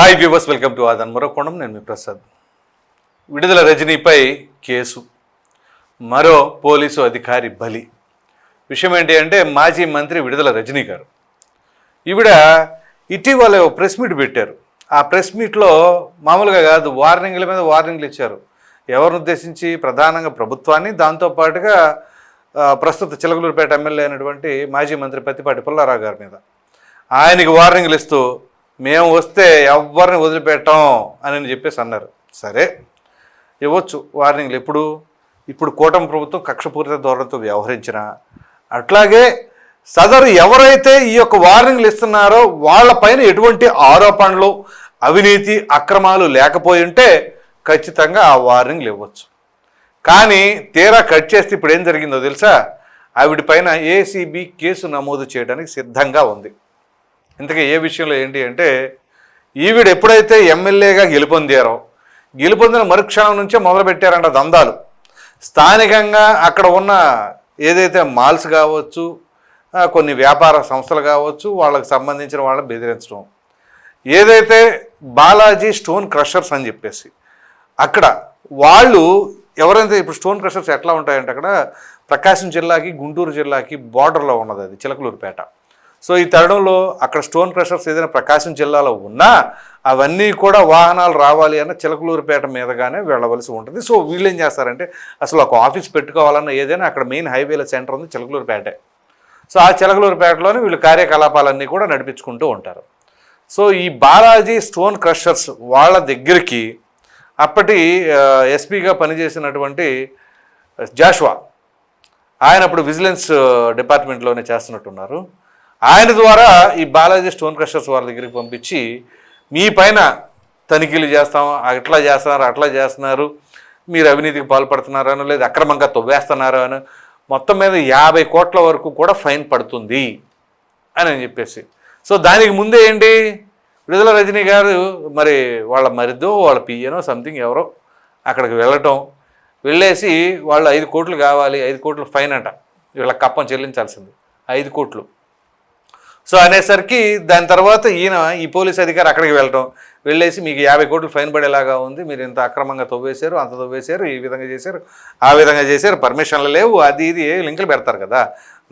Hi viewers welcome to ఆదన్ మరో నేను మీ ప్రసాద్. విడుదల రజనీపై కేసు. మరో పోలీసు అధికారి బలి. విషయం ఏంటి అంటే మాజీ మంత్రి విడుదల రజనీ గారు. ఈవిడ ఇటీవల ప్రెస్ మీట్ పెట్టారు. ఆ ప్రెస్ మీట్లో మామూలుగా కాదు వార్నింగ్ల మీద వార్నింగ్లు ఇచ్చారు. ఎవరిని ఉద్దేశించి? ప్రధానంగా ప్రభుత్వాన్ని. దాంతోపాటుగా ప్రస్తుత చిలకలూరుపేట ఎమ్మెల్యే అయినటువంటి మాజీ మంత్రి పత్తిపాటి పుల్లారావు గారి మీద. ఆయనకి వార్నింగ్లు ఇస్తూ మేము వస్తే ఎవరిని వదిలిపెట్టాం అని చెప్పేసి అన్నారు. సరే ఇవ్వచ్చు వార్నింగ్లు. ఎప్పుడు ఇప్పుడు కూటమి ప్రభుత్వం కక్షపూరిత ధోరణితో వ్యవహరించిన అట్లాగే సదరు ఎవరైతే ఈ యొక్క వార్నింగ్లు ఇస్తున్నారో వాళ్ళపైన ఎటువంటి ఆరోపణలు అవినీతి అక్రమాలు లేకపోయి ఉంటే ఖచ్చితంగా ఆ వార్నింగ్లు ఇవ్వచ్చు. కానీ తీరా కట్ చేస్తే ఇప్పుడు ఏం జరిగిందో తెలుసా? ఆవిడ పైన ఏసీబీ కేసు నమోదు చేయడానికి సిద్ధంగా ఉంది. ఇంతకీ ఏ విషయంలో ఏంటి అంటే ఈవిడ ఎప్పుడైతే ఎమ్మెల్యేగా గెలుపొందారో గెలుపొందిన మరుక్షణం నుంచే మొదలుపెట్టారంట దందాలు. స్థానికంగా అక్కడ ఉన్న ఏదైతే మాల్స్ కావచ్చు కొన్ని వ్యాపార సంస్థలు కావచ్చు వాళ్ళకి సంబంధించిన వాళ్ళని బెదిరించడం. ఏదైతే బాలాజీ స్టోన్ క్రషర్స్ అని చెప్పేసి అక్కడ వాళ్ళు ఎవరైతే ఇప్పుడు స్టోన్ క్రషర్స్ ఎట్లా ఉంటాయంటే అక్కడ ప్రకాశం జిల్లాకి గుంటూరు జిల్లాకి బార్డర్లో ఉన్నది అది చిలకలూరుపేట. సో ఈ తరుణంలో అక్కడ స్టోన్ క్రషర్స్ ఏదైనా ప్రకాశం జిల్లాలో ఉన్నా అవన్నీ కూడా వాహనాలు రావాలి అన్న చిలకలూరుపేట మీదగానే వెళ్ళవలసి ఉంటుంది. సో వీళ్ళు ఏం చేస్తారంటే అసలు ఒక ఆఫీస్ పెట్టుకోవాలన్న ఏదైనా అక్కడ మెయిన్ హైవేల సెంటర్ ఉంది చిలకలూరుపేటే. సో ఆ చిలకలూరుపేటలోనే వీళ్ళు కార్యకలాపాలన్నీ కూడా నడిపించుకుంటూ ఉంటారు. సో ఈ బాలాజీ స్టోన్ క్రషర్స్ వాళ్ళ దగ్గరికి అప్పటి ఎస్పీగా పనిచేసినటువంటి జాషువా ఆయన అప్పుడు విజిలెన్స్ డిపార్ట్మెంట్లోనే చేస్తున్నట్టున్నారు. ఆయన ద్వారా ఈ బాలాజీ స్టోన్ క్రషర్స్ వాళ్ళ దగ్గరికి పంపించి మీ పైన తనిఖీలు చేస్తాం అట్లా చేస్తున్నారు అట్లా చేస్తున్నారు మీరు అవినీతికి పాల్పడుతున్నారని లేదు అక్రమంగా తవ్వేస్తున్నారు అని మొత్తం మీద యాభై కోట్ల వరకు కూడా ఫైన్ పడుతుంది అని అని చెప్పేసి. సో దానికి ముందే ఏంటి? విడుదల రజనీ గారు మరి వాళ్ళ మరిదో వాళ్ళ పియ్యనో సంథింగ్ ఎవరో అక్కడికి వెళ్ళటం వెళ్ళేసి వాళ్ళు ఐదు కోట్లు కావాలి ఐదు కోట్లు ఫైన్ అంట. వీళ్ళ కప్పం చెల్లించాల్సింది ఐదు కోట్లు. సో అనేసరికి దాని తర్వాత ఈయన ఈ పోలీస్ అధికారి అక్కడికి వెళ్ళటం. వెళ్ళేసి మీకు యాభై కోట్లు ఫైన్ పడేలాగా ఉంది. మీరు ఇంత అక్రమంగా తవ్వేశారు అంత తవ్వేశారు ఈ విధంగా చేశారు ఆ విధంగా చేశారు. పర్మిషన్లు లేవు. అది ఇది లింకులు పెడతారు కదా.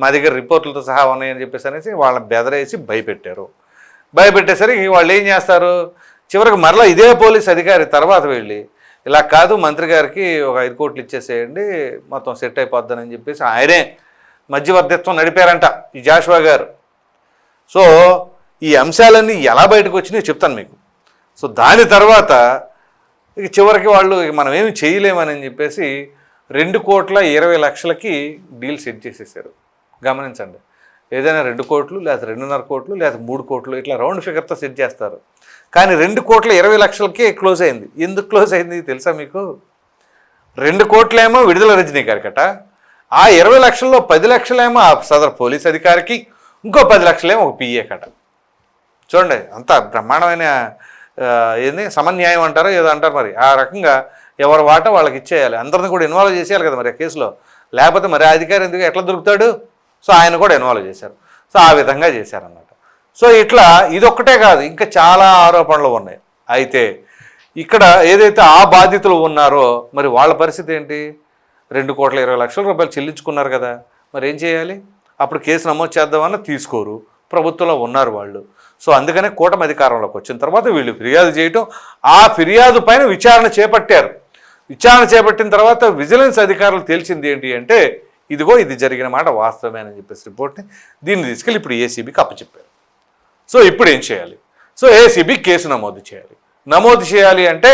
మా దగ్గర రిపోర్టులతో సహా ఉన్నాయని చెప్పేసి అనేసి వాళ్ళని బెదరేసి భయపెట్టారు. భయపెట్టేసరికి వాళ్ళు ఏం చేస్తారు? చివరికి మరలా ఇదే పోలీస్ అధికారి తర్వాత వెళ్ళి ఇలా కాదు మంత్రి గారికి ఒక ఐదు కోట్లు ఇచ్చేసేయండి మొత్తం సెట్ అయిపోద్దని చెప్పేసి ఆయనే మధ్యవర్తిత్వం నడిపారంట ఈ జాషువా గారు. సో ఈ అంశాలన్నీ ఎలా బయటకు వచ్చినాయో చెప్తాను మీకు. సో దాని తర్వాత ఇక చివరికి వాళ్ళు ఇక మనం ఏమి చేయలేమని చెప్పేసి రెండు కోట్ల ఇరవై లక్షలకి డీల్ సెట్ చేసేసారు. గమనించండి. ఏదైనా రెండు కోట్లు లేదా రెండున్నర కోట్లు లేదా మూడు కోట్లు ఇట్లా రౌండ్ ఫిగర్తో సెట్ చేస్తారు. కానీ రెండు కోట్ల ఇరవై లక్షలకే క్లోజ్ అయింది. ఎందుకు క్లోజ్ అయింది తెలుసా మీకు? రెండు కోట్లేమో విడుదల రజనీ గారికట. ఆ ఇరవై లక్షల్లో పది లక్షలేమో ఆ సదర్ పోలీస్ అధికారికి ఇంకో పది లక్షలేమో ఒక పిఏ కట. చూడండి అంత బ్రహ్మాండమైన ఏంది? సమన్యాయం అంటారో ఏదో అంటారు మరి. ఆ రకంగా ఎవరి వాట వాళ్ళకి ఇచ్చేయాలి. అందరిని కూడా ఇన్వాల్వ్ చేసేయాలి కదా మరి ఆ కేసులో. లేకపోతే మరి అధికారి ఎందుకు ఎట్లా దొరుకుతాడు? సో ఆయన కూడా ఇన్వాల్వ్ చేశారు. సో ఆ విధంగా చేశారన్నమాట. సో ఇట్లా ఇదొక్కటే కాదు ఇంకా చాలా ఆరోపణలు ఉన్నాయి. అయితే ఇక్కడ ఏదైతే ఆ బాధితులు ఉన్నారో మరి వాళ్ళ పరిస్థితి ఏంటి? రెండు కోట్ల ఇరవై లక్షల రూపాయలు చెల్లించుకున్నారు కదా. మరి ఏం చేయాలి? అప్పుడు కేసు నమోదు చేద్దామన్నా తీసుకోరు. ప్రభుత్వంలో ఉన్నారు వాళ్ళు. సో అందుకనే కూటమి అధికారంలోకి వచ్చిన తర్వాత వీళ్ళు ఫిర్యాదు చేయటం ఆ ఫిర్యాదు పైన విచారణ చేపట్టారు. విచారణ చేపట్టిన తర్వాత విజిలెన్స్ అధికారులు తేల్చింది ఏంటి అంటే ఇదిగో ఇది జరిగిన మాట వాస్తవమే అని చెప్పేసి రిపోర్ట్ని దీన్ని తీసుకెళ్ళి ఇప్పుడు ఏసీబీకి అప్పచెప్పారు. సో ఇప్పుడు ఏం చేయాలి? సో ఏసీబీ కేసు నమోదు చేయాలి. నమోదు చేయాలి అంటే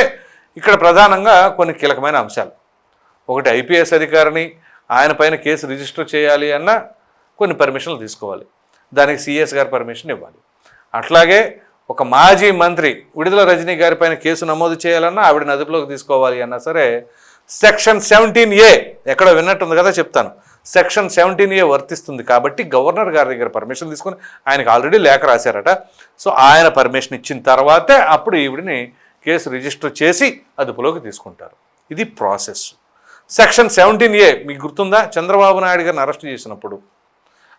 ఇక్కడ ప్రధానంగా కొన్ని కీలకమైన అంశాలు. ఒకటి ఐపీఎస్ అధికారిని ఆయన పైన కేసు రిజిస్టర్ చేయాలి అన్న కొన్ని పర్మిషన్లు తీసుకోవాలి. దానికి సిఎస్ గారి పర్మిషన్ ఇవ్వాలి. అట్లాగే ఒక మాజీ మంత్రి విడుదల రజనీ గారి పైన కేసు నమోదు చేయాలన్నా ఆవిడని అదుపులోకి తీసుకోవాలి అన్నా సరే సెక్షన్ సెవెంటీన్ ఏ ఎక్కడ విన్నట్టుంది కదా చెప్తాను. సెక్షన్ సెవెంటీన్ ఏ వర్తిస్తుంది కాబట్టి గవర్నర్ గారి దగ్గర పర్మిషన్ తీసుకొని ఆయనకు ఆల్రెడీ లేఖ రాశారట. సో ఆయన పర్మిషన్ ఇచ్చిన తర్వాతే అప్పుడు ఈవిడిని కేసు రిజిస్టర్ చేసి అదుపులోకి తీసుకుంటారు. ఇది ప్రాసెస్ సెక్షన్ సెవెంటీన్ ఏ మీకు గుర్తుందా? చంద్రబాబు నాయుడు గారిని అరెస్ట్ చేసినప్పుడు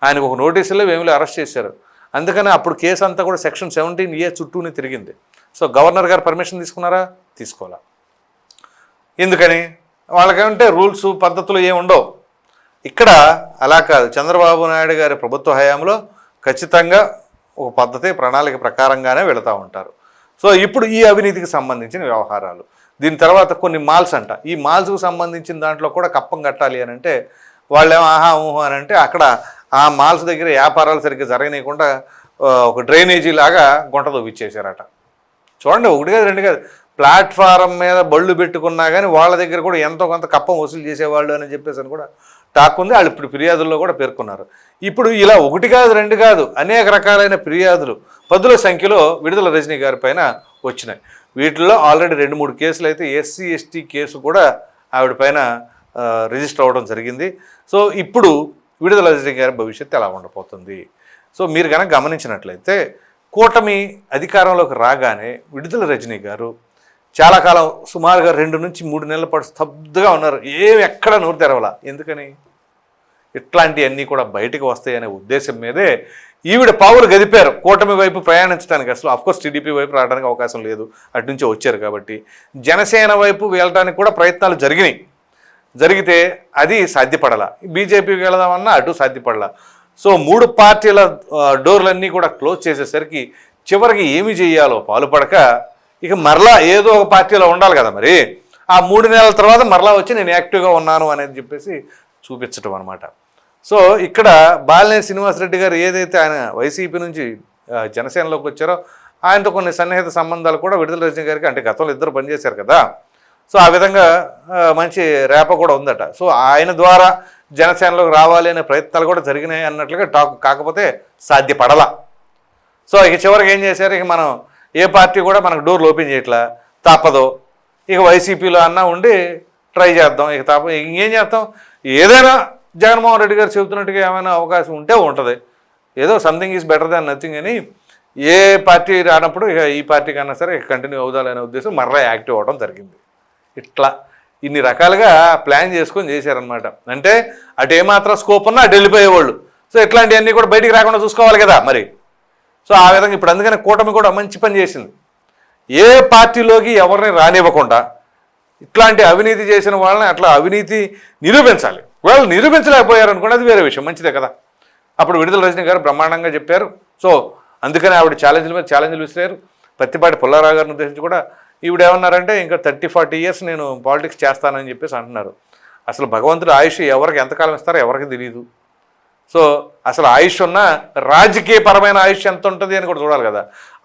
ఆయనకు ఒక నోటీసులో వేమిలో అరెస్ట్ చేశారు. అందుకని అప్పుడు కేసు అంతా కూడా సెక్షన్ సెవెంటీన్ ఏ చుట్టూనే తిరిగింది. సో గవర్నర్ గారు పర్మిషన్ తీసుకున్నారా? తీసుకోవాలా. ఎందుకని? వాళ్ళకంటే రూల్స్ పద్ధతులు ఏమి ఉండవు. ఇక్కడ అలా కాదు. చంద్రబాబు నాయుడు గారి ప్రభుత్వ హయాంలో ఖచ్చితంగా ఒక పద్ధతి ప్రణాళిక ప్రకారంగానే వెళుతూ ఉంటారు. సో ఇప్పుడు ఈ అవినీతికి సంబంధించిన వ్యవహారాలు. దీని తర్వాత కొన్ని మాల్స్ అంట. ఈ మాల్స్కు సంబంధించిన దాంట్లో కూడా కప్పం కట్టాలి అని అంటే వాళ్ళేమో ఆహా ఊహ అని అంటే అక్కడ ఆ మాల్స్ దగ్గర వ్యాపారాలు సరిగ్గా జరగనీయకుండా ఒక డ్రైనేజీ లాగా గుంట తవ్విచ్చేసారట చూడండి ఒకటి కాదు రెండు కాదు. ప్లాట్ఫారం మీద బళ్ళు పెట్టుకున్నా కానీ వాళ్ళ దగ్గర కూడా ఎంతో కొంత కప్పం వసూలు చేసేవాళ్ళు అని చెప్పేసి అని కూడా టాక్ ఉంది. వాళ్ళు ఇప్పుడు ఫిర్యాదుల్లో కూడా పేర్కొన్నారు. ఇప్పుడు ఇలా ఒకటి కాదు రెండు కాదు అనేక రకాలైన ఫిర్యాదులు పదుల సంఖ్యలో విడుదల రజనీ గారి పైన వచ్చినాయి. వీటిల్లో ఆల్రెడీ రెండు మూడు కేసులు అయితే ఎస్సీ ఎస్టీ కేసు కూడా ఆవిడ పైన రిజిస్టర్ అవ్వడం జరిగింది. సో ఇప్పుడు విడుదల రజనీ గారి భవిష్యత్తు ఎలా ఉండబోతుంది? సో మీరు కనుక గమనించినట్లయితే కూటమి అధికారంలోకి రాగానే విడుదల రజనీ గారు చాలా కాలం సుమారుగా రెండు నుంచి మూడు నెలల పాటు స్తబ్దుగా ఉన్నారు. ఏమి ఎక్కడ నోరు తెరవలా? ఎందుకని? ఇట్లాంటివన్నీ కూడా బయటకు వస్తాయనే ఉద్దేశం మీదే ఈవిడ పావులు గదిపారు. కూటమి వైపు ప్రయాణించడానికి అసలు అఫ్కోర్స్ టీడీపీ వైపు రావడానికి అవకాశం లేదు. అటు నుంచి వచ్చారు కాబట్టి. జనసేన వైపు వెళ్ళడానికి కూడా ప్రయత్నాలు జరిగినాయి. జరిగితే అది సాధ్యపడాల. బీజేపీకి వెళదామన్నా అటు సాధ్యపడాల. సో మూడు పార్టీల డోర్లన్నీ కూడా క్లోజ్ చేసేసరికి చివరికి ఏమి చేయాలో పాలుపడక ఇక మరలా ఏదో ఒక పార్టీలో ఉండాలి కదా మరి. ఆ మూడు నెలల తర్వాత మరలా వచ్చి నేను యాక్టివ్గా ఉన్నాను అనేది చెప్పేసి చూపించటం అనమాట సో ఇక్కడ బాలినేని శ్రీనివాసరెడ్డి గారు ఏదైతే ఆయన వైసీపీ నుంచి జనసేనలోకి వచ్చారో ఆయనతో కొన్ని సన్నిహిత సంబంధాలు కూడా విడుదల రజనీ గారికి అంటే గతంలో ఇద్దరు పనిచేశారు కదా. సో ఆ విధంగా మంచి రేప కూడా ఉందట. సో ఆయన ద్వారా జనసేనలోకి రావాలి అనే ప్రయత్నాలు కూడా జరిగినాయి అన్నట్లుగా టాక్ కాకపోతే సాధ్యపడలా. సో ఇక చివరికి ఏం చేశారు? ఇక మనం ఏ పార్టీ కూడా మనకు డోర్లు ఓపెన్ చేయట్లా తప్పదు. ఇక వైసీపీలో అన్నా ఉండి ట్రై చేద్దాం. ఇక తప్ప ఇంకేం చేస్తాం? ఏదైనా జగన్మోహన్ రెడ్డి గారు చెబుతున్నట్టుగా ఏమైనా అవకాశం ఉంటే ఉంటుంది. ఏదో something is better than nothing అని ఏ పార్టీ రానప్పుడు ఇక ఈ పార్టీ కన్నా సరే కంటిన్యూ అవుదాలనే ఉద్దేశం మర్రా యాక్టివ్ అవ్వడం జరిగింది. ఇట్లా ఇన్ని రకాలుగా ప్లాన్ చేసుకొని చేశారనమాట అంటే అటు ఏమాత్రం స్కోప్ ఉన్నా అటు వెళ్ళిపోయేవాళ్ళు. సో ఇట్లాంటివన్నీ కూడా బయటికి రాకుండా చూసుకోవాలి కదా మరి. సో ఆ విధంగా ఇప్పుడు అందుకని కూటమి కూడా మంచి పని చేసింది. ఏ పార్టీలోకి ఎవరిని రానివ్వకుండా ఇట్లాంటి అవినీతి చేసిన వాళ్ళని అట్లా అవినీతి నిరూపించాలి. వాళ్ళు నిరూపించలేకపోయారు అనుకోండి అది వేరే విషయం మంచిదే కదా. అప్పుడు విడుదల రజనీ గారు బ్రహ్మాండంగా చెప్పారు. సో అందుకని ఆవిడ ఛాలెంజ్ల మీద ఛాలెంజ్లు విసిరారు. పత్తిపాటి పుల్లారావు గారిని ఉద్దేశించి కూడా ఈవిడ ఏమన్నారంటే ఇంకా థర్టీ ఫార్టీ ఇయర్స్ నేను పాలిటిక్స్ చేస్తానని చెప్పేసి అంటున్నారు. అసలు భగవంతుడు ఆయుష్ ఎవరికి ఎంతకాలం ఇస్తారో ఎవరికి తెలియదు సో అసలు ఆయుష్ ఉన్న రాజకీయపరమైన ఆయుష్ ఎంత ఉంటుంది అని కూడా చూడాలి కదా.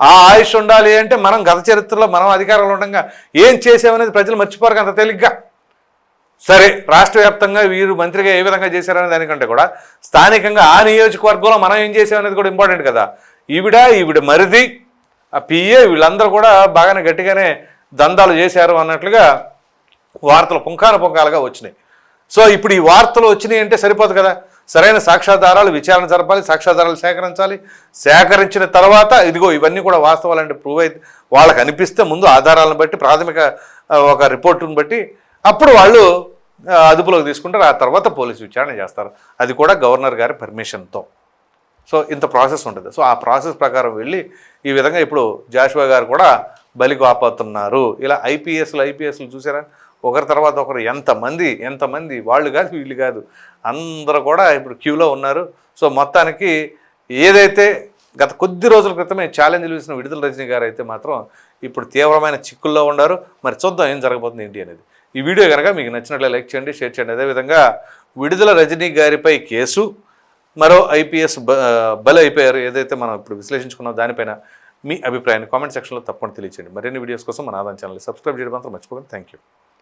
ఆ ఆయుష్ ఉండాలి అంటే మనం గత చరిత్రలో మనం అధికారంలో ఉండగా ఏం చేసామనేది ప్రజలు మర్చిపోరు అంత తేలిగ్గా. సరే రాష్ట్ర వ్యాప్తంగా వీరు మంత్రిగా ఏ విధంగా చేశారనే దానికంటే కూడా స్థానికంగా ఆ నియోజకవర్గంలో మనం ఏం చేసామనేది కూడా ఇంపార్టెంట్ కదా. ఈవిడ ఈవిడ మరిది ఆ పిఏ వీళ్ళందరూ కూడా బాగానే గట్టిగానే దందాలు చేశారు అన్నట్లుగా వార్తలు పుంఖాన పుంఖాలుగా వచ్చినాయి. సో ఇప్పుడు ఈ వార్తలు వచ్చినాయి అంటే సరిపోదు కదా. సరైన సాక్ష్యాధారాలు విచారణ జరపాలి సాక్ష్యాధారాలు సేకరించాలి. సేకరించిన తర్వాత ఇదిగో ఇవన్నీ కూడా వాస్తవాలంటే ప్రూవ్ అయితే వాళ్ళకి అనిపిస్తే ముందు ఆధారాలను బట్టి ప్రాథమిక ఒక రిపోర్టును బట్టి అప్పుడు వాళ్ళు అదుపులోకి తీసుకుంటారు. ఆ తర్వాత పోలీసు విచారణ చేస్తారు. అది కూడా గవర్నర్ గారి పర్మిషన్తో సో ఇంత ప్రాసెస్ ఉంటుంది. సో ఆ ప్రాసెస్ ప్రకారం వెళ్ళి ఈ విధంగా ఇప్పుడు జాషువా గారు కూడా బలికి ఆపోతున్నారు ఇలా ఐపీఎస్లు ఐపీఎస్లు చూసారా? ఒకరి తర్వాత ఒకరు ఎంతమంది ఎంతమంది వాళ్ళు కాదు వీళ్ళు కాదు. అందరూ కూడా ఇప్పుడు క్యూలో ఉన్నారు. సో మొత్తానికి ఏదైతే గత కొద్ది రోజుల క్రితమే ఛాలెంజ్లు వేసిన విడుదల రజనీ గారు అయితే మాత్రం ఇప్పుడు తీవ్రమైన చిక్కుల్లో ఉన్నారు. మరి చూద్దాం ఏం జరగబోతుంది ఏంటి అనేది. ఈ వీడియో కనుక మీకు నచ్చినట్లే లైక్ చేయండి షేర్ చేయండి. అదేవిధంగా విడుదల రజనీ గారిపై కేసు మరో ఐపీఎస్ బ అయిపోయారు ఏదైతే మనం ఇప్పుడు విశ్లేషించుకున్నాం దానిపైన మీ అభిప్రాయాన్ని కామెంట్ సెక్షన్లో తప్పకుండా తెలియచేయండి. మరిన్ని వీడియోస్ కోసం మన ఆదాయం ఛానల్ సబ్స్క్రైబ్ చేయడం మాత్రం మర్చిపోకండి. Thank you